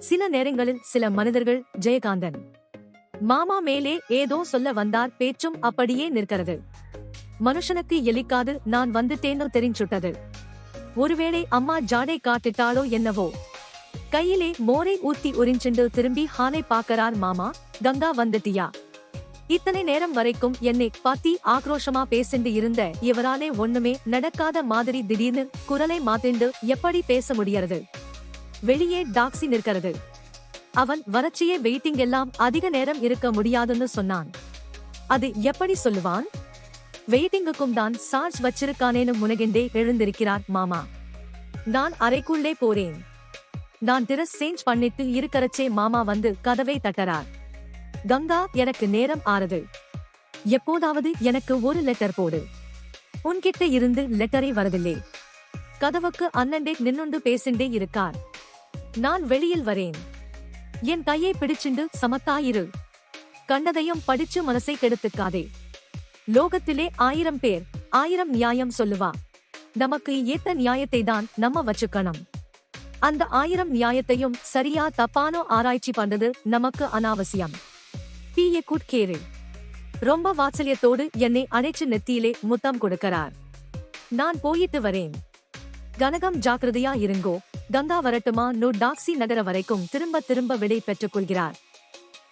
சில நேரங்களில் சில மனிதர்கள் ஜெயகாந்தன். மாமா மேலே ஏதோ சொல்ல வந்தார் பேச்சும் அப்படியே நிற்கிறது. மனுஷனுக்கு எலிக்காது நான் வந்துட்டேன்னு தெரிஞ்சுட்டது. ஒருவேளை அம்மா ஜாடை காட்டிட்டாளோ என்னவோ. கையிலே மோரை ஊத்தி உறிஞ்சிண்டு திரும்பி ஹானை பாக்கறார் மாமா கங்கா வந்துட்டியா? இத்தனை நேரம் வரைக்கும் என்னை பத்தி ஆக்ரோஷமா பேசிண்டு இருந்த இவராலே ஒண்ணுமே நடக்காத மாதிரி திடீர்னு குரலை மாத்திண்டு எப்படி பேச முடியறது? வெளியே டாக்ஸி நிற்கிறது. அவன் வறட்சியே வெயிட்டிங் எல்லாம் அதிக நேரம் இருக்க முடியாதுன்னு சொன்னான். அது எப்படி சொல்லுவான்? வெயிட்டிங்குக்கும் தான் சார்ஜ் வச்சிருக்கானேன்னு முனகிண்டே எழுந்திருக்கிறார் மாமா. நான் அறைக்குள்ளே போறேன். நான் டிரஸ் சேஞ்ச் பண்ணிட்டு இருக்கறச்சே மாமா வந்து கதவை தட்டறார். கங்கா எனக்கு நேரம் ஆறுது. எப்போதாவது எனக்கு ஒரு லெட்டர் போடு. உன்கிட்ட இருந்து லெட்டரே வரவில்லை. கதவுக்கு அண்ணண்டே நின்னுண்டு பேசிண்டே இருக்கார். நான் வெளியில் வரேன். என் கையை பிடிச்சிண்டு சமத்தாயிரு. கண்டதையும் படிச்சு மனசை கெடுத்துக்காதே. லோகத்திலே ஆயிரம் பேர் ஆயிரம் நியாயம் சொல்லுவா. நமக்கு ஏத்த நியாயத்தை தான் நம்ம வச்சுக்கணும். அந்த ஆயிரம் நியாயத்தையும் சரியா தப்பானோ ஆராய்ச்சி பண்றது நமக்கு அனாவசியம். பீய குட்கேரு ரொம்ப வாத்சல்யத்தோடு என்னை அணைச்சு நெத்தியிலே முத்தம் கொடுக்கிறார். நான் போயிட்டு வரேன். கனகம் ஜாக்கிரதையா இருங்கோ. கங்கா வரட்டுமா? நோ டாக்ஸி நகர வரைக்கும் திரும்ப திரும்ப விடை பெற்றுக் கொள்கிறார்.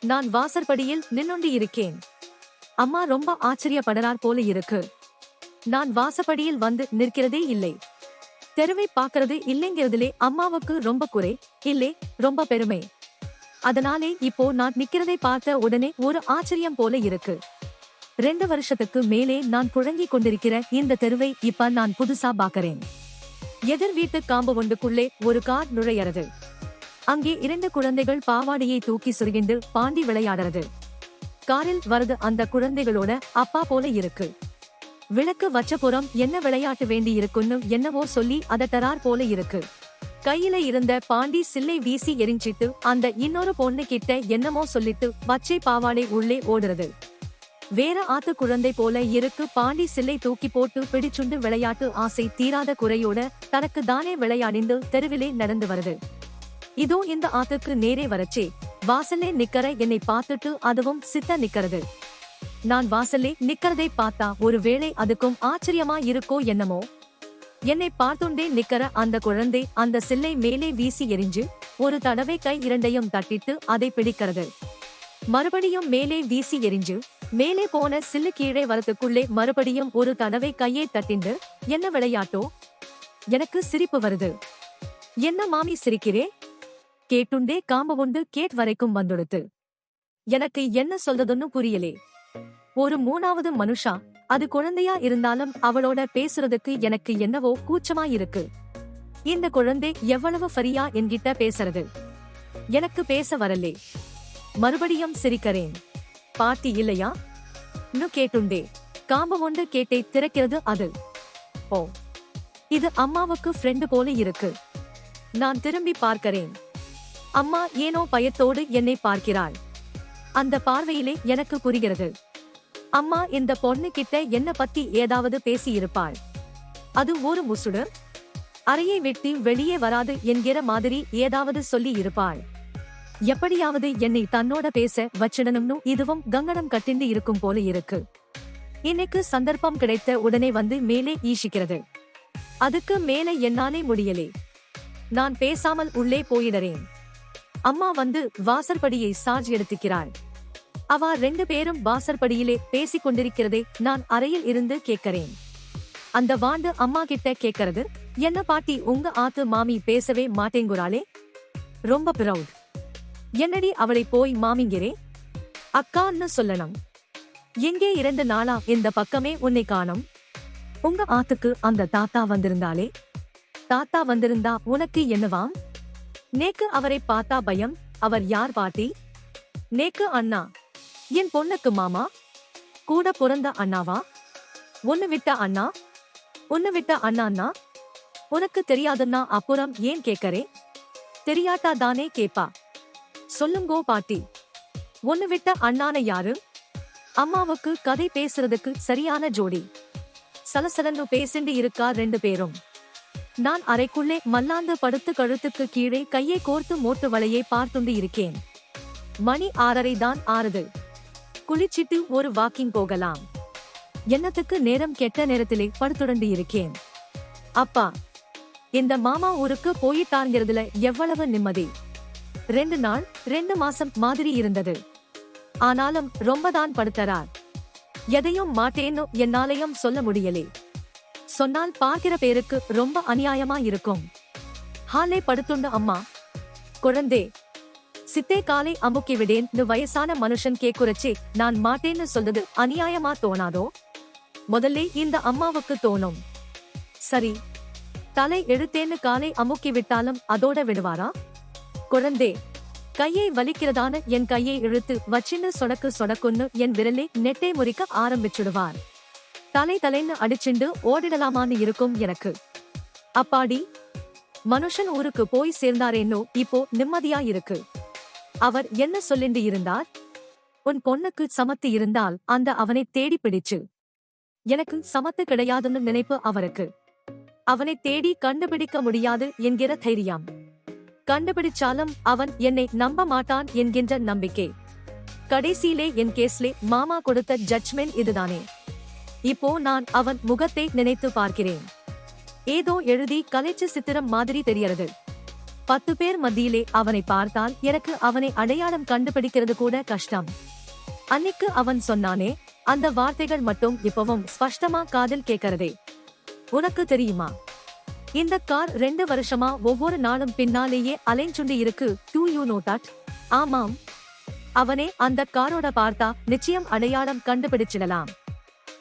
நான் வாசற்படியில் நின்னுண்டு இருக்கேன். அம்மா ரொம்ப ஆச்சரியப்படறார் போல இருக்கு. நான் வாசப்படியில் வந்து நிற்கிறதே இல்லை. தெருவை பார்க்கறது இல்லைங்கிறதுலே அம்மாவுக்கு ரொம்ப குறை இல்லை ரொம்ப பெருமை. அதனாலே இப்போ நான் நிக்கிறதை பார்த்த உடனே ஒரு ஆச்சரியம் போல இருக்கு. ரெண்டு வருஷத்துக்கு மேலே நான் புழங்கிக் கொண்டிருக்கிற இந்த தெருவை இப்ப நான் புதுசா பாக்கறேன் எதிர் வீட்டு காம்பவுண்டுக்குள்ளே ஒரு கார் நுழையறது. அங்கே இரண்டு குழந்தைகள் பாவாடையை தூக்கி சுருகிண்டு பாண்டி விளையாடுறது. காரில் வருது அந்த குழந்தைகளோட அப்பா போல இருக்கு. விளக்கு வச்சபுறம் என்ன விளையாட்டு வேண்டி இருக்குன்னு என்னவோ சொல்லி அதட்டரார் போல இருக்கு. கையில இருந்த பாண்டி சில்லை வீசி எரிஞ்சிட்டு அந்த இன்னொரு பொண்ணு கிட்ட என்னமோ சொல்லிட்டு பச்சை பாவாடை உள்ளே ஓடுறது. வேற ஆத்து குழந்தை போல இருக்கு. பாண்டி சில்லை தூக்கி போட்டு பிடிச்சுண்டு விளையாட்டு ஆசை தீராத குறையோட தனக்கு தானே விளையாடிந்து தெருவிலே நடந்து வருது. இதோ இந்த ஆத்துக்கு நேரே வரச்சே. வாசல்லே நிக்கற என்னை பார்த்துட்டு அதுவும் சித்த நிக்கிறது. நான் வாசல்லே நிக்கறதை பார்த்தா ஒருவேளை அதுக்கும் ஆச்சரியமா இருக்கோ என்னமோ? என்னை பார்த்துண்டே நிக்கிற அந்த குழந்தை அந்த சில்லை மேலே வீசி எரிஞ்சு ஒரு தடவை கை இரண்டையும் தட்டிட்டு அதை பிடிக்கிறது. மறுபடியும் மேலே வீசி எரிஞ்சு மேலே போன சில்லு கீழே வரத்துக்குள்ளே மறுபடியும் ஒரு தடவை கையை தட்டிண்டு என்ன விளையாட்டோ? எனக்கு சிரிப்பு வருது. என்ன மாமி சிரிக்கிறே? கேட்டுண்டே காம்பவுண்டு கேட் வரைக்கும் வந்துடுத்து. எனக்கு என்ன சொல்றதுன்னு புரியலே. ஒரு மூணாவது மனுஷா? அது குழந்தையா இருந்தாலும் அவளோட பேசுறதுக்கு எனக்கு என்னவோ கூச்சமா இருக்கு இந்த குழந்தை எவ்வளவு ஃபரியா என்கிட்ட பேசுறது? எனக்கு பேச வரலே. மறுபடியும் சிரிக்கிறேன். பாட்டி இல்லையா? இன்னும் கேட்டுண்டே. ஒன்று கேட்டை திறக்கிறது அது. ஓ. இது அம்மாவுக்கு ஃப்ரெண்டு போல இருக்கு. நான் திரும்பி பார்க்கிறேன். அம்மா ஏனோ பயத்தோடு என்னை பார்க்கிறாள். அந்த பார்வையிலே எனக்கு புரிகிறது அம்மா இந்த பொண்ணு கிட்ட என்ன பத்தி ஏதாவது பேசி இருப்பாள் அது ஒரு முசுடு அறையை வெட்டி வெளியே வராது என்கிற மாதிரி ஏதாவது சொல்லி இருப்பாள் எப்படியாவது என்னை தன்னோட பேச வச்சிடணும்னு இதுவும் கங்கணம் கட்டிண்டு இருக்கும் போல இருக்கு. இன்னைக்கு சந்தர்ப்பம் கிடைத்த உடனே வந்து மேலே ஈஷிக்கிறது அதுக்கு மேலே என்னாலே முடியலே. நான் பேசாமல் உள்ளே போயிடறேன். அம்மா வந்து வாசற்படியை சார்ஜ் எடுத்துக்கிறாள். அவ ரெண்டு பேரும் வாசற்படியிலே பேசிக் கொண்டிருக்கிறதே நான் அறையில் இருந்து கேட்கிறேன். அந்த வாண்டு அம்மா கிட்ட கேட்கறது என்ன பாட்டி உங்க ஆத்து மாமி பேசவே மாட்டேங்குறாளே? ரொம்ப ப்ரௌட் என்னடி அவளை போய் மாமிங்கிறே? அக்கான்னு சொல்லணும் எங்கே இரண்டு நாளா இந்த பக்கமே உன்னை காணோம்? உங்க ஆத்துக்கு அந்த தாத்தா வந்திருந்தாலே தாத்தா வந்திருந்தா உனக்கு என்னவாம் நேக்கு அவரை பார்த்தா பயம். அவர் யார் பாட்டி? நேக்கு அண்ணா. என் பொண்ணுக்கு மாமா? கூட பிறந்த அண்ணாவா? ஒன்னு விட்ட அண்ணா? ஒன்னு விட்ட அண்ணாண்ணா உனக்கு தெரியாதுன்னா அப்புறம் ஏன் கேக்கறே தெரியாட்டா தானே கேப்பா சொல்லுங்கோ பாட்டி. ஒன்னு விட்ட அண்ணான யாரு? அம்மாவுக்கு கதை பேசுறதுக்கு சரியான ஜோடி. சலசலன்னு பேசிண்டு இருக்கா ரெண்டு பேரும். நான் அறைக்குள்ளே மல்லாந்து படுத்து கழுத்துக்கு கீழே கையை கோர்த்து மோட்டு வலையை பார்த்துண்டு இருக்கேன். மணி ஆறரை தான் ஆறுது. குளிச்சிட்டு ஒரு வாக்கிங் போகலாம். என்னத்துக்கு நேரம் கெட்ட நேரத்திலே படுத்துடண்டு இருக்கேன். அப்பா இந்த மாமா ஊருக்கு போயிட்டாங்கிறதுல எவ்வளவு நிம்மதி. ரெண்டு நாள் ரெண்டு மாசம் மாதிரி இருந்தது. ஆனாலும் ரொம்பதான் படுத்தறார். எதையும் மாட்டேன்னு என்னாலையும் சொல்ல முடியலே. சொன்னால் பார்க்கிற பேருக்கு ரொம்ப அநியாயமா இருக்கும். ஹாலே படுத்துண்டு அம்மா. குழந்தே சித்தே காலை அமுக்கி விடேன்னு வயசான மனுஷன் கேக்குறச்சே நான் மாட்டேன்னு சொல்றது அநியாயமா தோணாதோ? முதல்ல இந்த அம்மாவுக்கு தோணும். சரி தலை எழுத்தேன்னு காலை அமுக்கி விட்டாலும் அதோட விடுவாரா? குழந்தே. கையை வலிக்கிறதான என் கையை இழுத்து வச்சின்னு சொடக்கு சொடக்குன்னு என் விரலை நெட்டை முறிக்க ஆரம்பிச்சுடுவார். தலை தலைன்னு அடிச்சுண்டு ஓடிடலாமான்னு இருக்கும் எனக்கு. அப்பாடி மனுஷன் ஊருக்கு போய் சேர்ந்தாரேன்னோ இப்போ நிம்மதியா இருக்கு. அவர் என்ன சொல்லிண்டு இருந்தார்? உன் பொண்ணுக்கு சமத்து இருந்தால் அந்த அவனை தேடி பிடிச்சு. எனக்கு சமத்து கிடையாதுன்னு நினைப்பு அவருக்கு. அவனை தேடி கண்டுபிடிக்க முடியாது என்கிற தைரியம். கண்டுபிடிச்சாலும் அவன் என்னை நம்ப மாட்டான் என்கின்ற நம்பிக்கை. கடைசியிலே என் கேஸ்லே மாமா கொடுத்த ஜட்ஜ்மெண்ட் இதுதானே. இப்போ நான் அவன் முகத்தை நினைத்து பார்க்கிறேன். ஏதோ எழுதி கலைச்சு சித்திரம் மாதிரி தெரியறது பத்து பேர் மத்தியிலே அவனை பார்த்தால் எனக்கு அவனை அடையாளம் கண்டுபிடிக்கிறது கூட கஷ்டம். அன்னைக்கு அவன் சொன்னானே அந்த வார்த்தைகள் மட்டும் இப்பவும் ஸ்பஷ்டமா காதில் கேட்கறதே. உனக்கு தெரியுமா? இந்த கார் ரெண்டு வருஷமா ஒவ்வொரு நாளும் பின்னாலேயே அலைஞ்சுண்டு இருக்கு. டூ யூ நோ தட் ஆமாம். அவனே அந்த காரோட பார்த்தா நிச்சயம் அடையாளம் கண்டுபிடிச்சிடலாம்.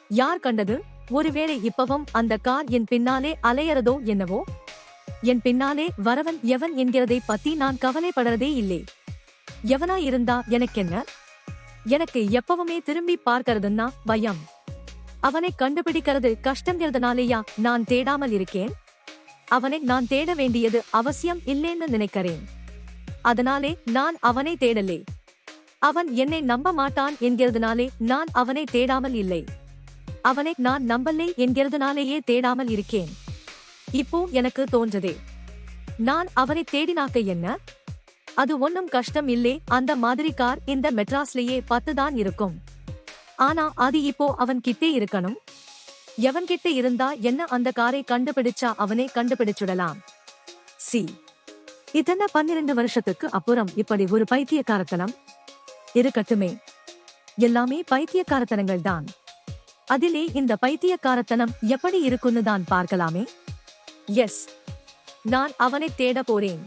யார் கண்டது? ஒருவேளை இப்பவும் அந்த கார் என் பின்னாலே அலையறதோ என்னவோ? என் பின்னாலே வரவன் எவன் என்கிறதை பத்தி நான் கவலைப்படுறதே இல்லை. எவனா இருந்தா எனக்கென்ன? எனக்கு எப்பவுமே திரும்பி பார்க்கறதுன்னா பயம். அவனை கண்டுபிடிக்கிறது கஷ்டங்கிறதுனாலேயா நான் தேடாமல் இருக்கேன்? அவனை நான் தேட வேண்டியது அவசியம் இல்லைன்னு நினைக்கிறேன். அதனாலே நான் அவனை தேடலே. அவன் என்னை நம்ப மாட்டான் என்கிறதுனாலே நான் அவனை தேடாமல் இல்லை. அவனை நான் நம்பலே என்கிறதுனாலேயே தேடாமல் இருக்கேன். இப்போ எனக்கு தோன்றதே. நான் அவனை தேடினாக்க என்ன? அது ஒன்னும் கஷ்டம் இல்லை அந்த மாதிரி கார் இந்த மெட்ராஸ்லயே பத்து தான் இருக்கும். ஆனா அது இப்போ அவன் கிட்டே இருக்கணும். எவன் கிட்ட இருந்தா என்ன அந்த காரை கண்டுபிடிச்சா அவனே கண்டுபிடிச்சுடலாம். சி. இதென்ன பன்னிரண்டு வருஷத்துக்கு அப்புறம் இப்படி ஒரு பைத்தியக்காரத்தனம்? இருக்கட்டுமே. எல்லாமே பைத்தியக்காரத்தனங்கள் தான். அதிலே இந்த பைத்தியக்காரத்தனம் எப்படி இருக்குன்னு தான் பார்க்கலாமே? எஸ். நான் அவனை தேட போறேன்.